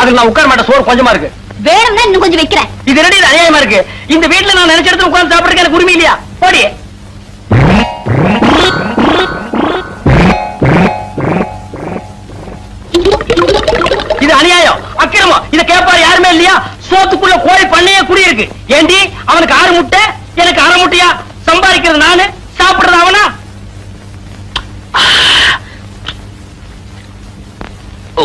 அதுக்கு நான் உட்கார மாட்டேன் சோறு கொஞ்சமா இருக்கு. வேணும்னா இன்னும் கொஞ்சம் வைக்கிறேன். இது இது அநியாயமா இருக்கு. இந்த வீட்டுல நான் நினைச்ச இடத்துல உட்கார்ந்து சாப்பிடுறதுக்கு எனக்கு உரிமை இல்லையா? போடி. இது அநியாயம் அக்கிரமம். இத கேட்பாரு யாருமே இல்லையா? சோத்துக்குள்ள கோழி பண்ணையே குடியிருக்கு. ஏண்டி? அவனுக்கு ஆறு முட்டை எனக்கு அரை முட்டையா சம்பாதிக்கிறது நானு சாப்பிடுறது அவனா ஓ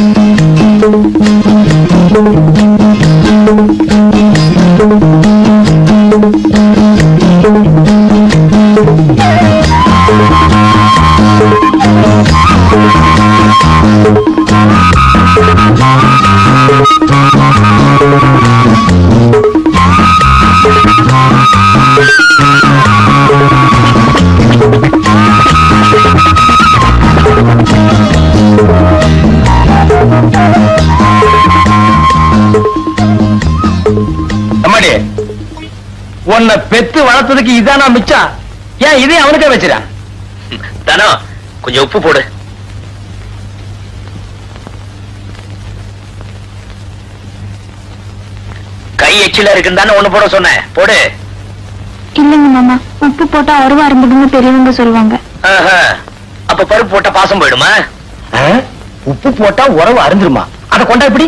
Thank you. உன்னை பெத்து வளர்த்ததுக்கு இதானா மிச்சம் ஏன் இதே அவனுக்கே வச்சிரா? தனோ கொஞ்சம் உப்பு போடு. கை எச்சில இருக்குன்னு தானே ஒண்ணு போட சொன்னேன். போடு. இல்லைங்க மாமா உப்பு போட்டா அருவா இருந்துடுன்னு பெரியவங்க சொல்லுவாங்க. ஆஹா. அப்ப பருப்பு போட்டா பாசம் போயிடுமா? உப்பு போட்டா உறவு அருந்துருமா? அத கொண்டா இப்படி?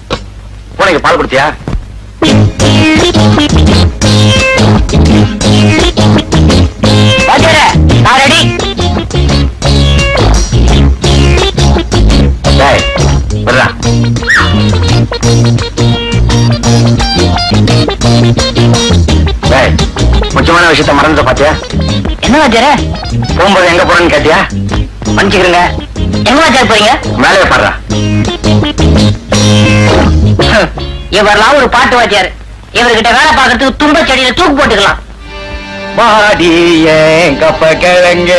பூனைக்கு பால் முக்கியமான விஷயத்த பாத்தியா? என்ன போகும்போது எங்க போறேன்னு கேட்டியா? மன்னிச்சுக்கிறேங்க எங்க வாத்தியார் போறீங்க? மேலே பாடுறா இவரெல்லாம் ஒரு பாட்டு வாத்தியார். இவர்கிட்ட வேலை பார்க்கறதுக்கு தும்ப செடியில தூக்கு போட்டுக்கலாம். மாடி கப்ப கிழங்கு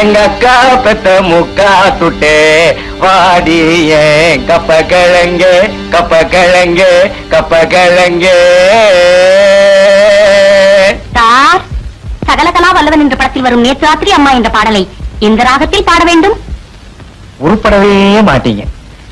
எங்க அக்கா பெத்த முக்கா துட்டே. வாடி கப்ப கிழங்கு கப்ப கிழங்கு கப்ப கிழங்கு சார் சகலகலா வல்லவன் என்ற படத்தில் வரும் நேற்று ராத்திரி அம்மா என்ற பாடலை இந்த ராகத்தில் பாட வேண்டும்? உருப்படவே மாட்டீங்க.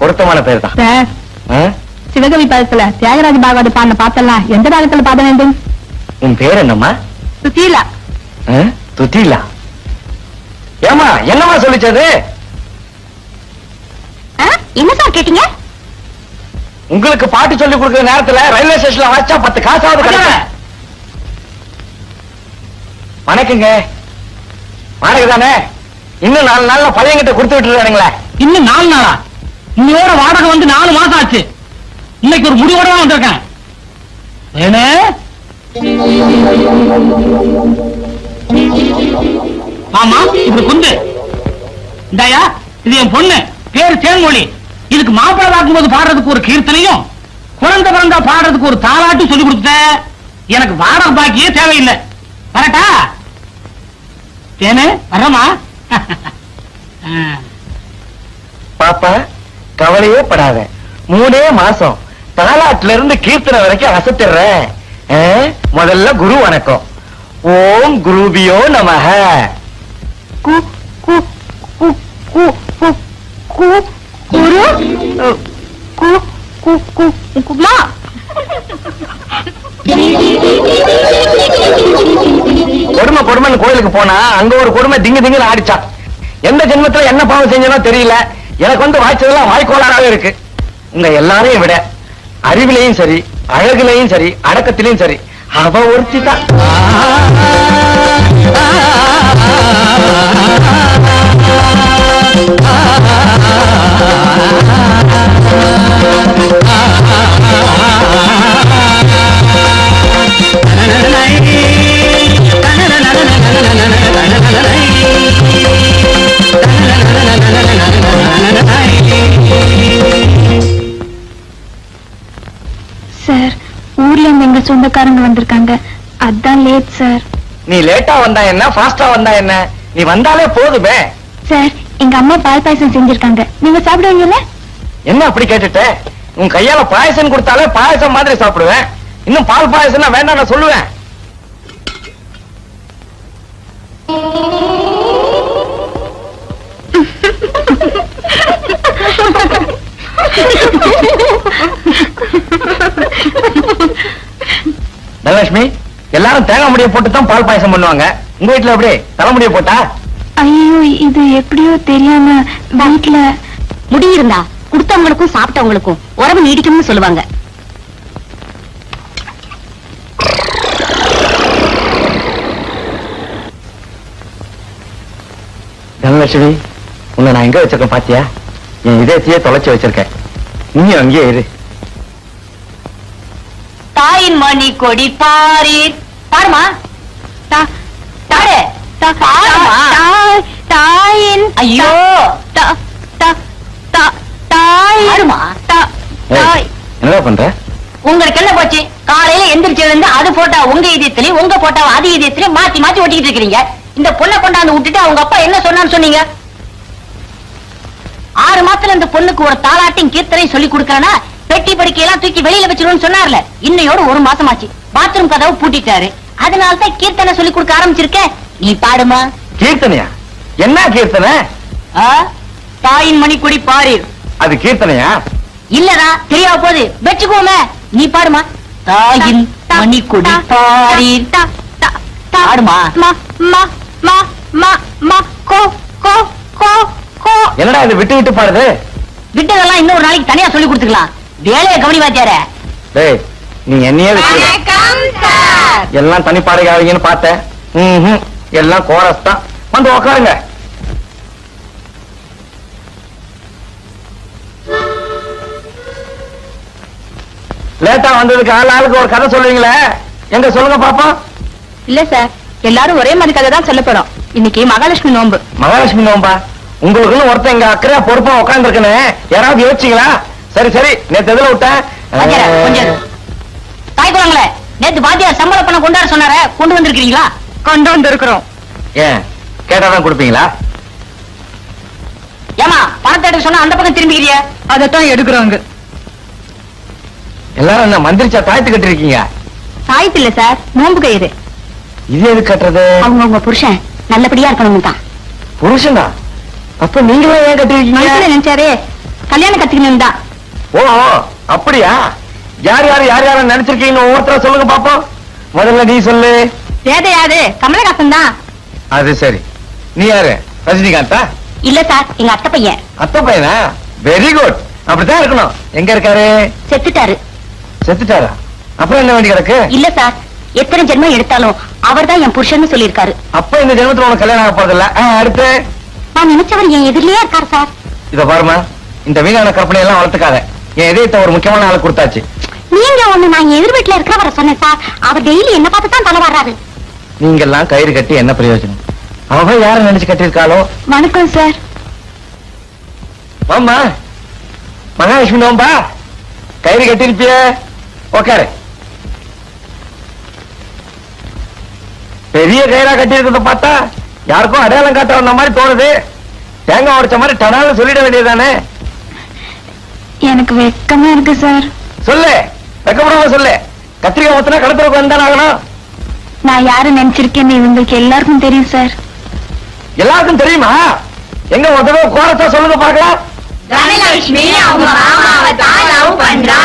பொருத்தமான பேர் தான் சார் சிவகவி பதத்துல தியாகராஜ பாகவத பாடின பாத்தெல்லாம் எந்த ராகத்துல பாட வேண்டும்? உன் பேர் என்னம்மா? சுசீலா? துத்திலா ஏமா என்னம்மா சொல்லிச்சது? என்ன சார் கேட்டீங்க? உங்களுக்கு பாட்டு சொல்லி கொடுக்கிற நேரத்துல ரயில்வே ஸ்டேஷன்ல வாச்சா பத்து காசாவது கிடைக்கும் வணக்கங்க. வணக்கம் தானே? இன்னும் நாலு நாள்ல பழையங்கிட்ட கொடுத்து விட்டுறானுங்களே. இன்னும் நாலு நாளா? இன்னையோட வாடகை வந்து நாலு மாசம் ஆச்சு. இன்னைக்கு ஒரு முடிவோட தான் வந்திருக்கேன். ஏனே ஆமா இப்படி குந்து இந்தாயா இது என் பொண்ணு. பேரு தேன்மொழி. இதுக்கு மாப்பிள்ளை பார்க்கும்போது பாடுறதுக்கு ஒரு கீர்த்தனையும் குழந்தை பிறந்தா பாடுறதுக்கு ஒரு தாலாட்டும் சொல்லி கொடுத்த எனக்கு வாடகை பாக்கியே தேவையில்லை. வரட்டா? தேனு வரமா? பாப்பா கவலையே படாத. மூணே மாசம். தாலாட்டுல இருந்து கீர்த்தனை வரைக்கும் அசத்திடுறேன். ஆ? முதல்ல குரு வணக்கம். ஓம் குருபியோ நமஹ கு கு கு கு கு கு குரு? கு கு கு குமா? கொடுமை கொடுமைன்னு கோயிலுக்கு போனா அங்க ஒரு கொடுமை திங்கு திங்குன்னு ஆடிச்சான் எந்த ஜென்மத்துல என்ன பாவம் செஞ்சனோ தெரியல. எனக்கு வந்து வாய்ச்சதெல்லாம் வாய்க்கோளாறாவே இருக்கு. உங்க எல்லாரையும் விட அறிவிலையும் சரி அழகுலையும் சரி அடக்கத்திலையும் சரி அவ ஒருத்தி தான். லேட்டா வந்தா என்ன? ஃபாஸ்டா வந்தா என்ன? நீ வந்தாலே போதுமே. சார் எங்க அம்மா பால் பாயசம் செஞ்சிருக்காங்க. நீங்க சாப்பிடுவீங்கல்ல? என்ன அப்படி கேட்டுட்ட? உன் கையால பாயசம் கொடுத்தாலே பாயசம் மாதிரி சாப்பிடுவேன். இன்னும் பால் பாயசம்னா வேண்டாம் நான் சொல்லுவேன். தனலட்சுமி எல்லாரும் தேங்காய் முடிய போட்டு தான் பால் பாயசம் பண்ணுவாங்க. உங்க வீட்டுல எப்படி? தலைமுடிய போட்டா? ஐயோ இது எப்படியோ தெரியாம வீட்ல முடி இருந்தா கொடுத்தவங்களுக்கும் சாப்பிட்டவங்களுக்கும் உறவு நீடிக்கும்னு சொல்லுவாங்க. தனலட்சுமி உன்னை நான் எங்க வச்சிருக்கேன் பாத்தியா? என் இதயத்தையே தொலைச்சு வச்சிருக்கேன். நீயும் அங்கேயே இரு. தாயின் மணி கொடி பாரி பாருமா தாயின் ஐயோ. என்னடா பண்ற? உங்களுக்கு என்ன போச்சு? காலையில எந்திரிச்சு இருந்து அது போட்டா உங்க இதயத்திலையும் உங்க போட்டா அது இதயத்திலையும் மாத்தி மாத்தி ஒட்டிக்கிட்டு இருக்கிறீங்க. இந்த பொண்ணை கொண்டாந்து விட்டுட்டு அவங்க அப்பா என்ன சொன்னான்னு சொன்னீங்க? ஆறு மாசத்துல இந்த பொண்ணுக்கு ஒரு தாலாட்டையும் கீர்த்தனையும் சொல்லி கொடுக்கறனா பெட்டி படுக்கையெல்லாம் தூக்கி வெளியில வச்சிருவோம்னு சொன்னார்ல. இன்னையோட ஒரு மாசமாச்சு. பாத்ரூம் கதவு பூட்டிட்டாரு. அதனால தான் கீர்த்தனை சொல்லி கொடுக்க ஆரம்பிச்சிருக்கேன் நீ பாடுமா? கீர்த்தனையா? என்ன கீர்த்தனை? தாயின் மணிக்குடி பாரீர். அது கீர்த்தனையா? இல்லடா தெரியாம போகுது. வச்சுக்கோமே. நீ பாடுமா? தாயின் மணிக்குடி பாரீர். பாடுமா. மா மா மா மா மா கோ கோ கோ கோ. என்னடா இது விட்டு விட்டு பாடுது? விட்டதெல்லாம் இன்னொரு நாளைக்கு தனியா சொல்லி கொடுத்துக்கலாம். வேலையை கவனி வாத்தியார டேய் நீ என்னையே எல்லாம் தனி பாடுகாவீங்கன்னு பார்த்தேன். எல்லாம் கோரஸ் தான். வந்து உக்காருங்க. லேட்டா வந்ததுக்கு ஆள் ஆளுக்கு ஒரு கதை சொல்லுவீங்களே? எங்க சொல்லுங்க பாப்போம் இல்ல சார். எல்லாரும் ஒரே மாதிரி கதை தான் சொல்ல போறோம். இன்னைக்கு மகாலட்சுமி நோன்பு. மகாலட்சுமி நோம்பா உங்களுக்குன்னு ஒருத்தன் இங்க அக்கறையா பொறுப்பா உட்காந்துருக்குன்னு யாராவது யோசிச்சீங்களா? சரி சரி. நேத்து எதுல விட்டேன். தாய் குழந்தைங்களே நேத்து வாத்தியார் சம்பள பணம் கொண்டாட சொன்னார? கொண்டு வந்திருக்கீங்களா கொண்டு வந்திருக்கிறோம். ஏன்? கேட்டாதான் கொடுப்பீங்களா? ஏமா பணத்தை எடுக்க சொன்னா அந்த பக்கம் திரும்பிக்கிறிய? அதத்தான் எடுக்கிறோங்க. எல்லாரும் என்ன மந்திரிச்சா தாய்த்து கட்டிருக்கீங்க? சாய்த்து இல்ல சார். நோன்பு கயிறு. இது எது கட்டுறது? அவங்க உங்க புருஷன் நல்லபடியா இருக்கணும் தான். புருஷனா? அப்ப நீங்களே ஏன் கட்டிருக்கீங்க? நினைச்சாரே கல்யாணம் கத்துக்கணும் தான். ஓ அப்படியா? யார் யார் யார் யார நினைச்சிருக்கீங்க ஒவ்வொருத்தர சொல்லுங்க பாப்போம். முதல்ல நீ சொல்லு. வேத யாரு? கமலஹாசன் தான். அது சரி. நீ யாரு? ரஜினிகாந்தா? இல்ல சார் எங்க அத்தை பையன். அத்தை பையனா? வெரி குட் அப்படித்தான் இருக்கணும். எங்க இருக்காரு? செத்துட்டாரு. செத்துட்டாரா? அப்புறம் என்ன வேண்டி கிடக்கு? இல்ல சார் எத்தனை ஜென்மம் எடுத்தாலும் அவர்தான் என் புருஷன்னு சொல்லியிருக்காரு. அப்ப இந்த ஜென்மத்துல உனக்கு கல்யாணம் ஆக போறதில்ல. அடுத்து? நான் நினைச்சவர் என் எதிரிலேயே இருக்காரு சார். இத பாருமா இந்த வீணான கற்பனை எல்லாம் வளர்த்துக்காத. இதயத்தை ஒரு முக்கியமான ஆளு கொடுத்தாச்சு. நீங்க ஒண்ணு நான் எதிர் வீட்டுல இருக்கிறவரை சொன்னேன் சார். அவர் டெய்லி என்ன பார்த்து தான் தலை வர்றாரு. நீங்க எல்லாம் கயிறு கட்டி என்ன பிரயோஜனம்? அவ யார நினைச்சு கட்டியிருக்காளோ? வணக்கம் சார். மாமா மகாலட்சுமி நோம்பா? கயிறு கட்டிருப்பிய உக்காரு. பெரிய கயிறா கட்டி பார்த்தா யாருக்கும் அடையாளம் காட்ட வந்த மாதிரி தோணுது. தேங்காய் உடைச்ச மாதிரி டனால சொல்லிட வேண்டியதுதானே? எனக்கு வெக்கமா இருக்கு சார். சொல்லு. வெக்கப்படாம சொல்லு. கத்திரிக்காய் ஊத்துனா கடத்துறதுக்கு வந்தானே ஆகணும். நான் யாரு நினைச்சிருக்கேன்னு இவங்களுக்கு எல்லாருக்கும் தெரியும் சார். எல்லாருக்கும் தெரியுமா? எங்க முதல்ல கோரத்தா சொல்லுங்க பாக்கலாம் தனலட்சுமி அவங்க மாமாவை தான் லவ் பண்றா.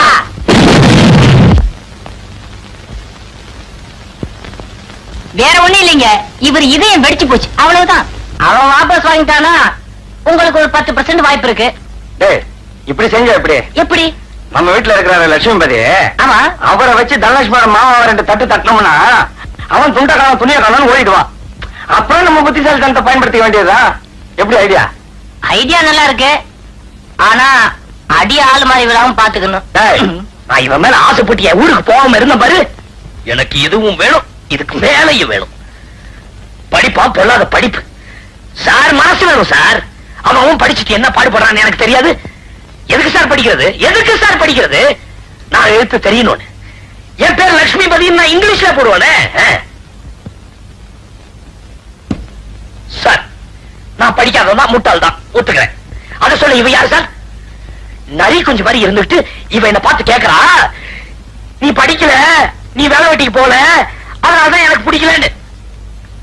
வேற ஒண்ணு இல்லைங்க. இவர் இதயம் வெடிச்சு போச்சு. அவ்வளவுதான். அவன் வாபஸ் வாங்கிட்டானா? உங்களுக்கு ஒரு பத்து பர்சன்ட் வாய்ப்பு இருக்கு. டேய் இப்படி செஞ்ச எப்படி எப்படி? நம்ம வீட்டுல இருக்கிற லட்சுமிபதி. ஆமா. அவரை வச்சு தனலட்சுமி மாமாவை ரெண்டு தட்டு தட்டினோம்னா அவன் துண்ட காலம் துணிய காலம் ஓடிடுவான். அப்புறம் நம்ம புத்திசாலித்தனத்தை பயன்படுத்திக்க வேண்டியதா எப்படி ஐடியா ஐடியா நல்லா இருக்கு. ஆனா அடி ஆள் மாதிரி விழாம பாத்துக்கணும். நான் இவன் மேல ஆசைப்பட்டு என் ஊருக்கு போகாம இருந்த பாரு. எனக்கு இதுவும் வேணும் இதுக்கு மேலையும் வேணும். படிப்பா பொல்லாத படிப்பு. சார் மனசு வேணும் சார். அவன் படிச்சுட்டு என்ன பாடுபடுறான்னு எனக்கு தெரியாது. எதுக்கு சார் படிக்கிறது? எதுக்கு சார் படிக்கிறது? நான் எழுத்து தெரியணும்னு. என் பேர் லட்சுமி பதின்னு நான் இங்கிலீஷ்ல போடுவானே? சார் நான் படிக்காதவன் முட்டாள் தான். ஒத்துக்கிறேன். அதை சொல்ல இவ யார் சார்? நரி கொஞ்சம் மாதிரி இருந்துட்டு இவ என்ன பார்த்து கேக்குறா நீ படிக்கல நீ வேலை வெட்டிக்கு போல அதனாலதான் எனக்கு பிடிக்கலன்னு.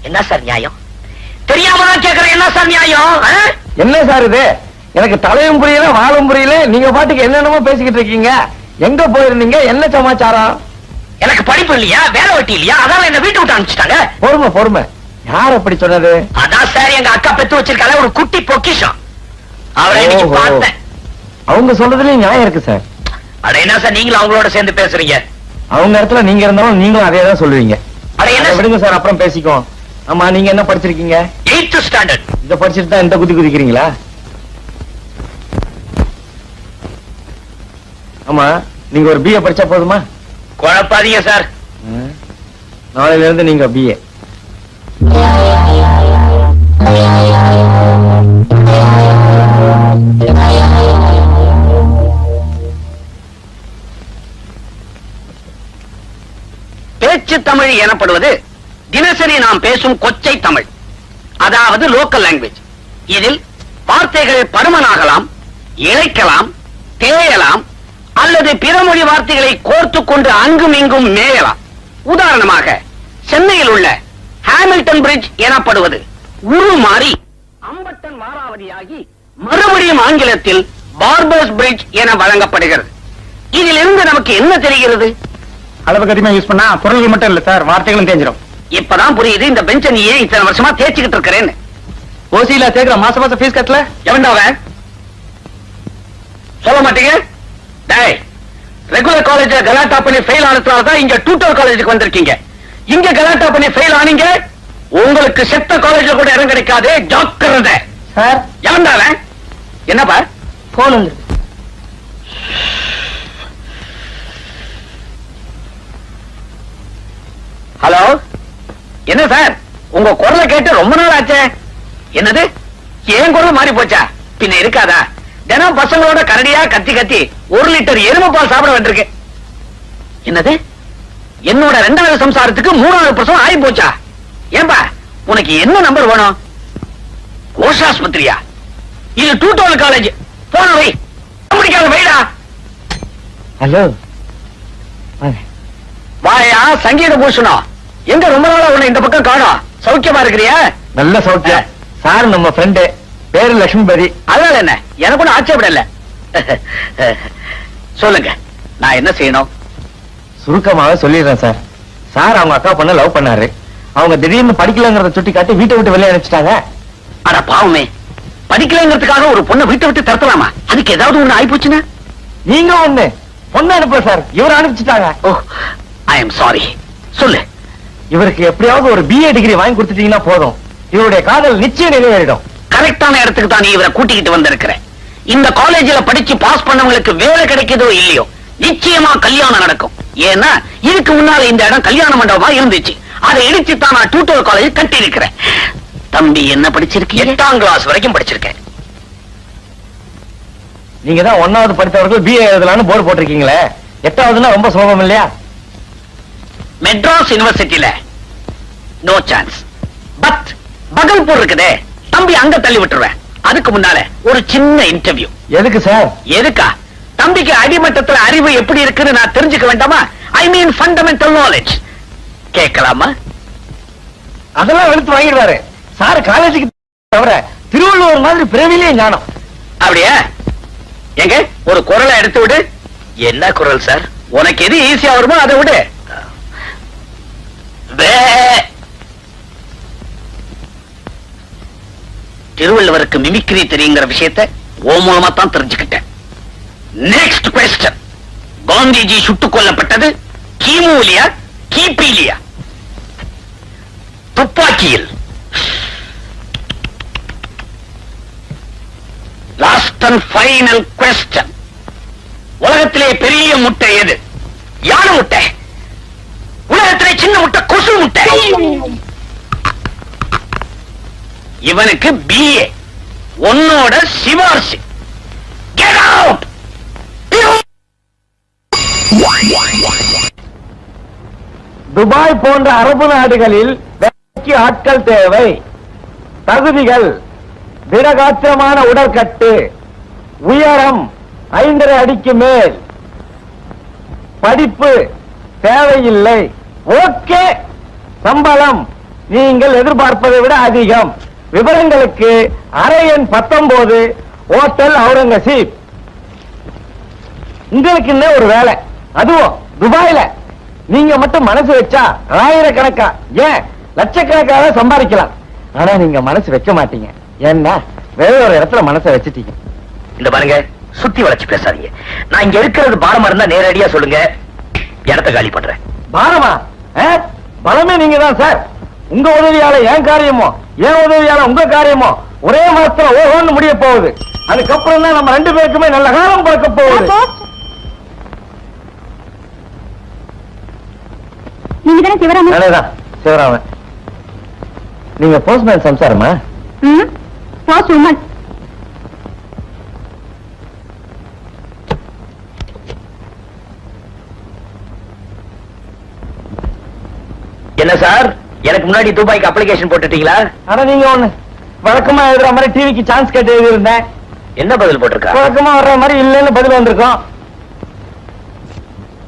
என்ன சார் நியாயம்? தெரியாம தான் கேக்குறேன் என்ன சார் நியாயம்? ஆ? என்ன சார் இது? எனக்கு தலையும் புரியல வாழும் புரியல. நீங்க பாட்டுக்கு என்னென்னமோ பேசிக்கிட்டு இருக்கீங்க. எங்க போயிருந்தீங்க? என்ன சமாச்சாரம்? எனக்கு படிப்பு இல்லையா? வேலை வெட்டி இல்லையா? அதான் என்ன வீட்டு விட்டு அனுப்பிச்சிட்டாங்க. பொறுமை பொறுமை. யார் அப்படி சொன்னது? அதான் சார் எங்க அக்கா பெத்து வச்சிருக்கால ஒரு குட்டி பொக்கிஷம். அவரை இன்னைக்கு. பார்த்தேன். அவங்க சொல்றதுலயும் நியாயம் இருக்கு சார். அட என்ன சார் நீங்களும் அவங்களோட சேர்ந்து பேசுறீங்க? அவங்க இடத்துல நீங்க இருந்தாலும் நீங்களும் அதே தான் சொல்லுவீங்க. அட என்ன விடுங்க சார் அப்புறம் பேசிக்குவோம். ஆமா நீங்க என்ன படிச்சிருக்கீங்க? எயித்து ஸ்டாண்டர்ட் இத படிச்சுட்டு தான் இந்த குதி குதிக்கிறீங்களா? ஆமா நீங்க ஒரு பிஏ படிச்சா போதுமா? குழப்பாதீங்க சார். நாளையில இருந்து நீங்க பிஏ பேச்சு தமிழ் எனப்படுவது தினசரி நாம் பேசும் கொச்சை தமிழ். அதாவது லோக்கல் லாங்குவேஜ் இதில் வார்த்தைகள் பருமனாகலாம் இழைக்கலாம் தேயலாம் அல்லது பிற மொழி வார்த்தைகளை கோர்த்துக் கொண்டு அங்கும் இங்கும் மேயலாம். உதாரணமாக சென்னையில் உள்ள ஹாமில்டன் பிரிட்ஜ் எனப்படுவது உருமாறி அம்பட்டன் மாறாவதியாகி மறுபடியும் ஆங்கிலத்தில் பார்பர்ஸ் பிரிட்ஜ் என வழங்கப்படுகிறது. இதிலிருந்து நமக்கு என்ன தெரிகிறது? அளவுக்கு அதிகமா யூஸ் பண்ணா பொருள்கள் மட்டும் இல்ல சார் வார்த்தைகளும் தேஞ்சிடும் இப்பதான் புரியுது இந்த பெஞ்ச நீ ஏன் இத்தனை வருஷமா தேய்ச்சிக்கிட்டு இருக்கிறேன்னு. ஓசியில சேர்க்கிற மாசம் மாசம் ஃபீஸ் கட்டல? எவன்டாவ சொல்ல மாட்டீங்க? ரெகுலர் காலேஜ்ல கலாட்டா பண்ணி ஃபெயில் ஆனதுனால தான் இங்க டூட்டர் காலேஜுக்கு வந்திருக்கீங்க. இங்க கலாட்டா பண்ணி ஃபெயில் ஆனீங்க உங்களுக்கு செத்த காலேஜ்ல கூட இடம் கிடைக்காது ஜாக்கிரதை. சார். எவன்டாவ என்னப்பா? போன் வந்து ஹலோ? என்ன சார்? உங்க குரலை கேட்டு ரொம்ப நாள் ஆச்சே. என்னது? ஏன் குரல் மாறி போச்சா பின்ன இருக்காதா? தினம் பசங்களோட கரடியா கத்தி கத்தி ஒரு லிட்டர் எருமை பால் சாப்பிட வேண்டியிருக்கு என்னது? என்னோட ரெண்டாவது சம்சாரத்துக்கு மூணாவது பிரசவம் ஆகி போச்சா? ஏன்பா உனக்கு என்ன நம்பர் வேணும்? கோஷாஸ்பத்திரியா? இது டூட்டோல் காலேஜ் போன வை. முடிக்காத வைடா ஹலோ வாயா சங்கீத பூஷணம் எங்க ரொம்ப நாளா உன்னை இந்த பக்கம் காணோம். சௌக்கியமா இருக்கிறியா? நல்ல சௌக்கியம். சார் நம்ம ஃப்ரெண்டு பேரு லட்சுமிபதி அதனால என்ன? எனக்கு ஒன்றும் ஆட்சேபம் இல்ல சொல்லுங்க நான் என்ன செய்யணும்? சுருக்கமாக சொல்லிடுறேன் சார். சார் அவங்க அக்கா பொண்ண லவ் பண்ணாரு. அவங்க திடீர்னு படிக்கலங்கிறத சுட்டி காட்டி வீட்டை விட்டு வெளியே அனுப்பிச்சிட்டாங்க. அட பாவமே. படிக்கலைங்கிறதுக்காக ஒரு பொண்ணை விட்டு விட்டு தரத்தலாமா அதுக்கு ஏதாவது ஒண்ணு ஆயிப்போச்சுன்னா? நீங்க ஒண்ணு. பொண்ணு அனுப்பல சார். இவரை அனுப்பிச்சிட்டாங்க. ஓ ஐ எம் சாரி சொல்லு. இவருக்கு எப்படியாவது ஒரு பிஏ டிகிரி வாங்கி கொடுத்துட்டீங்கன்னா போதும். இவருடைய காதல் நிச்சயம் நிறைவேறிடும். கரெக்டான இடத்துக்கு தான் நீ இவரை கூட்டிக்கிட்டு வந்திருக்கிற. இந்த காலேஜ்ல படிச்சு பாஸ் பண்ணவங்களுக்கு வேலை கிடைக்குதோ இல்லையோ நிச்சயமா கல்யாணம் நடக்கும். ஏன்னா இதுக்கு முன்னால இந்த இடம் கல்யாண மண்டபமா இருந்துச்சு. அதை இடிச்சு தான் நான் டூட்டோர் காலேஜ் கட்டி இருக்கிறேன் தம்பி என்ன படிச்சிருக்கீங்க? எட்டாம் கிளாஸ் வரைக்கும் படிச்சிருக்கேன். நீங்க தான் ஒன்னாவது படித்தவர்கள் பிஏ எழுதலாம்னு போர்டு போட்டிருக்கீங்களே. எட்டாவதுன்னா ரொம்ப சுலபம் இல்லையா? மெட்ராஸ் யூனிவர்சிட்டியில நோ சான்ஸ் பட் பகல்பூர் இருக்குதே. தம்பி அங்க தள்ளி விட்டுருவேன். அதுக்கு முன்னால ஒரு சின்ன இன்டர்வியூ எதுக்கு சார் எதுக்கா? தம்பிக்கு அடிமட்டத்துல அறிவு எப்படி இருக்குன்னு நான் தெரிஞ்சுக்க வேண்டாமா? ஐ மீன் ஃபண்டமெண்டல் நாலேஜ் கேட்கலாமா? அதெல்லாம் வெளுத்து வாங்கிடுவாரு. சார் காலேஜுக்கு தவிர திருவள்ளுவர் மாதிரி பிறவிலேயே ஞானம். அப்படியா? எங்க? ஒரு குரலை எடுத்து விடு. என்ன குரல் சார் உனக்கு எது ஈஸியா வருமோ அதை விடு வே. திருவள்ளுவருக்கு மிமிக்ரி தெரியுங்கிற விஷயத்த ஓ மூலமா தான் தெரிஞ்சுக்கிட்டேன். நெக்ஸ்ட் கொஸ்டன் காந்திஜி சுட்டுக் கொல்லப்பட்டது கிமுலியா கிபிலியா துப்பாக்கியில். லாஸ்ட் அண்ட் ஃபைனல் கொஸ்டன் உலகத்திலே பெரிய முட்டை எது? யானை முட்டை. உலகத்திலே சின்ன முட்டை கொசு முட்டை. இவனுக்கு பிஏ உன்னோட சிவார்சி துபாய் போன்ற அரபு நாடுகளில் வேலைக்கு ஆட்கள் தேவை. தகுதிகள் திடகாத்திரமான உடற்கட்டு உயரம் ஐந்தரை அடிக்கு மேல். படிப்பு தேவையில்லை. ஓகே சம்பளம் நீங்கள் எதிர்பார்ப்பதை விட அதிகம். விவரங்களுக்கு அறை எண் பத்தொன்பது ஹோட்டல் அவுரங்கசீப். உங்களுக்கு என்ன ஒரு வேலை. அதுவும் துபாயில. நீங்க மட்டும் மனசு வச்சா ஆயிரக்கணக்கா? ஏன்? லட்சக்கணக்காக சம்பாதிக்கலாம். ஆனா நீங்க மனசு வைக்க மாட்டீங்க. ஏன்னா வேற ஒரு இடத்துல மனசை வச்சுட்டீங்க. இந்த பாருங்க சுத்தி வளைச்சு பேசாதீங்க. நான் இங்க இருக்கிறது பாரமா இருந்தா நேரடியா சொல்லுங்க. இடத்த காலி பண்றேன். பாரமா? பலமே நீங்க தான் சார். உங்க உதவியால என் காரியமோ என் உதவியால உங்க காரியமோ ஒரே மாசத்துல ஓஹோன்னு முடிய போகுது. அதுக்கப்புறம் தான் நம்ம ரெண்டு பேருக்குமே நல்ல காலம் பார்க்க போகுது. சிவராமன்? நீங்க போஸ்ட்மேன் சம்சாரமா? ம் போஸ்ட் உமன். என்ன சார்? எனக்கு முன்னாடி துபாய்க்கு அப்ளிகேஷன் போட்டுட்டீங்களா? ஆனா நீங்க ஒண்ணு. வழக்கமா எழுதுற மாதிரி டிவிக்கு சான்ஸ் கேட்டு எழுதி இருந்தேன் என்ன பதில் போட்டிருக்கா? வழக்கமா வர்ற மாதிரி இல்லைன்னு பதில் வந்திருக்கோம்.